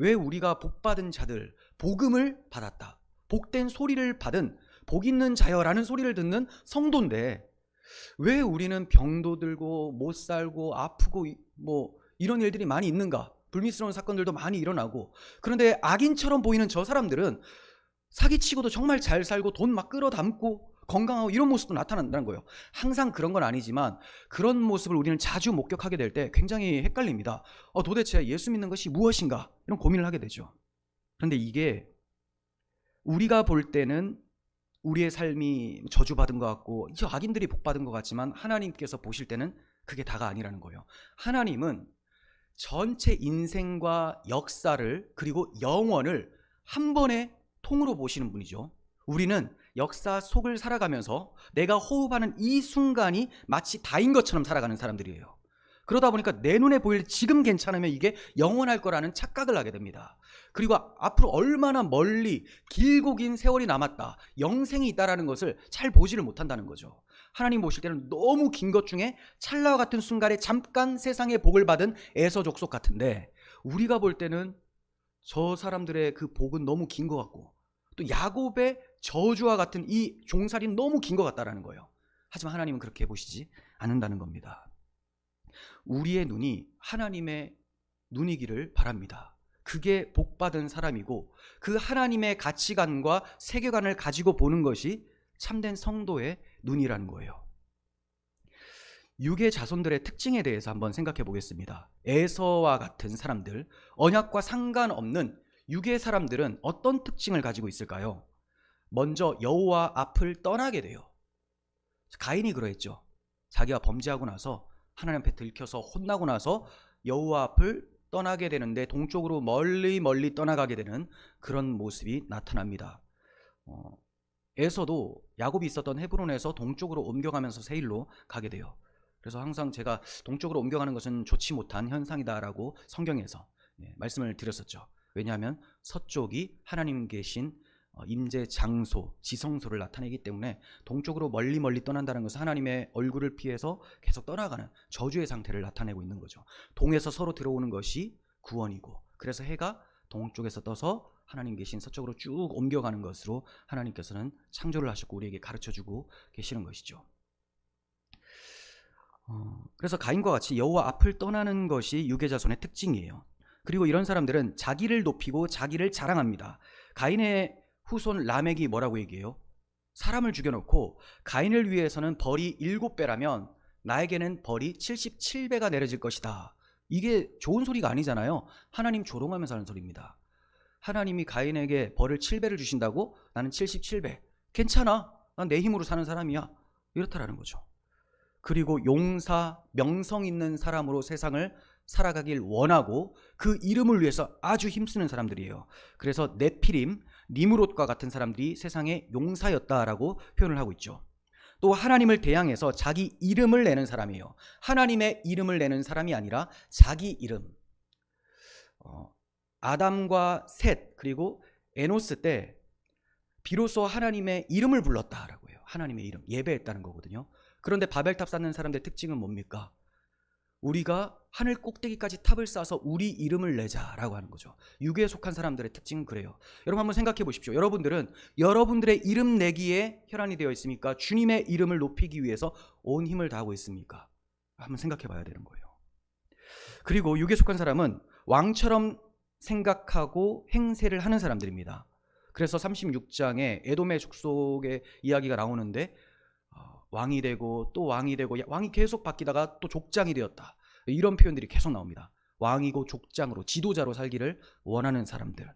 왜 우리가 복받은 자들, 복음을 받았다. 복된 소리를 받은 복 있는 자여라는 소리를 듣는 성도인데 왜 우리는 병도 들고 못 살고 아프고 이- 뭐 이런 일들이 많이 있는가? 불미스러운 사건들도 많이 일어나고 그런데 악인처럼 보이는 저 사람들은 사기치고도 정말 잘 살고 돈 막 끌어담고 건강하고 이런 모습도 나타난다는 거예요. 항상 그런 건 아니지만 그런 모습을 우리는 자주 목격하게 될 때 굉장히 헷갈립니다. 어, 도대체 예수 믿는 것이 무엇인가? 이런 고민을 하게 되죠. 그런데 이게 우리가 볼 때는 우리의 삶이 저주받은 것 같고 저 악인들이 복받은 것 같지만 하나님께서 보실 때는 그게 다가 아니라는 거예요. 하나님은 전체 인생과 역사를 그리고 영원을 한 번에 통으로 보시는 분이죠. 우리는 역사 속을 살아가면서 내가 호흡하는 이 순간이 마치 다인 것처럼 살아가는 사람들이에요. 그러다 보니까 내 눈에 보일 지금 괜찮으면 이게 영원할 거라는 착각을 하게 됩니다. 그리고 앞으로 얼마나 멀리 길고 긴 세월이 남았다, 영생이 있다라는 것을 잘 보지를 못한다는 거죠. 하나님 보실 때는 너무 긴 것 중에 찰나와 같은 순간에 잠깐 세상의 복을 받은 에서 족속 같은데 우리가 볼 때는 저 사람들의 그 복은 너무 긴 것 같고 또 야곱의 저주와 같은 이 종살이는 너무 긴 것 같다라는 거예요. 하지만 하나님은 그렇게 보시지 않는다는 겁니다. 우리의 눈이 하나님의 눈이기를 바랍니다. 그게 복받은 사람이고 그 하나님의 가치관과 세계관을 가지고 보는 것이 참된 성도의 눈이라는 거예요. 육의 자손들의 특징에 대해서 한번 생각해 보겠습니다. 에서와 같은 사람들, 언약과 상관없는 육의 사람들은 어떤 특징을 가지고 있을까요? 먼저 여호와 앞을 떠나게 돼요. 가인이 그러했죠. 자기가 범죄하고 나서 하나님 앞에 들켜서 혼나고 나서 여호와 앞을 떠나게 되는데 동쪽으로 멀리 멀리 떠나가게 되는 그런 모습이 나타납니다. 어, 에서도 야곱이 있었던 헤브론에서 동쪽으로 옮겨가면서 세일로 가게 돼요. 그래서 항상 제가 동쪽으로 옮겨가는 것은 좋지 못한 현상이다라고 성경에서 예, 말씀을 드렸었죠. 왜냐하면 서쪽이 하나님 계신 어, 임재 장소, 지성소를 나타내기 때문에 동쪽으로 멀리 멀리 떠난다는 것은 하나님의 얼굴을 피해서 계속 떠나가는 저주의 상태를 나타내고 있는 거죠. 동에서 서로 들어오는 것이 구원이고 그래서 해가 동쪽에서 떠서 하나님 계신 서쪽으로 쭉 옮겨가는 것으로 하나님께서는 창조를 하셨고 우리에게 가르쳐주고 계시는 것이죠. 어, 그래서 가인과 같이 여호와 앞을 떠나는 것이 유괴자손의 특징이에요. 그리고 이런 사람들은 자기를 높이고 자기를 자랑합니다. 가인의 후손 라멕이 뭐라고 얘기해요? 사람을 죽여놓고 가인을 위해서는 벌이 일곱 배라면 나에게는 벌이 77배가 내려질 것이다. 이게 좋은 소리가 아니잖아요. 하나님 조롱하면서 하는 소리입니다. 하나님이 가인에게 벌을 7배를 주신다고 나는 77배. 괜찮아. 난 내 힘으로 사는 사람이야. 이렇다라는 거죠. 그리고 용사, 명성 있는 사람으로 세상을 살아가길 원하고 그 이름을 위해서 아주 힘쓰는 사람들이에요. 그래서 네피림, 니무롯과 같은 사람들이 세상의 용사였다라고 표현을 하고 있죠. 또 하나님을 대항해서 자기 이름을 내는 사람이에요. 하나님의 이름을 내는 사람이 아니라 자기 이름. 어, 아담과 셋 그리고 에노스 때 비로소 하나님의 이름을 불렀다라고 해요. 하나님의 이름 예배했다는 거거든요. 그런데 바벨탑 쌓는 사람들의 특징은 뭡니까? 우리가 하늘 꼭대기까지 탑을 쌓아서 우리 이름을 내자라고 하는 거죠. 유괴에 속한 사람들의 특징은 그래요. 여러분 한번 생각해 보십시오. 여러분들은 여러분들의 이름 내기에 혈안이 되어 있습니까? 주님의 이름을 높이기 위해서 온 힘을 다하고 있습니까? 한번 생각해 봐야 되는 거예요. 그리고 유괴에 속한 사람은 왕처럼 생각하고 행세를 하는 사람들입니다. 그래서 36장에 에돔의 족속의 이야기가 나오는데 어, 왕이 되고 또 왕이 되고 야, 왕이 계속 바뀌다가 또 족장이 되었다. 이런 표현들이 계속 나옵니다. 왕이고 족장으로 지도자로 살기를 원하는 사람들.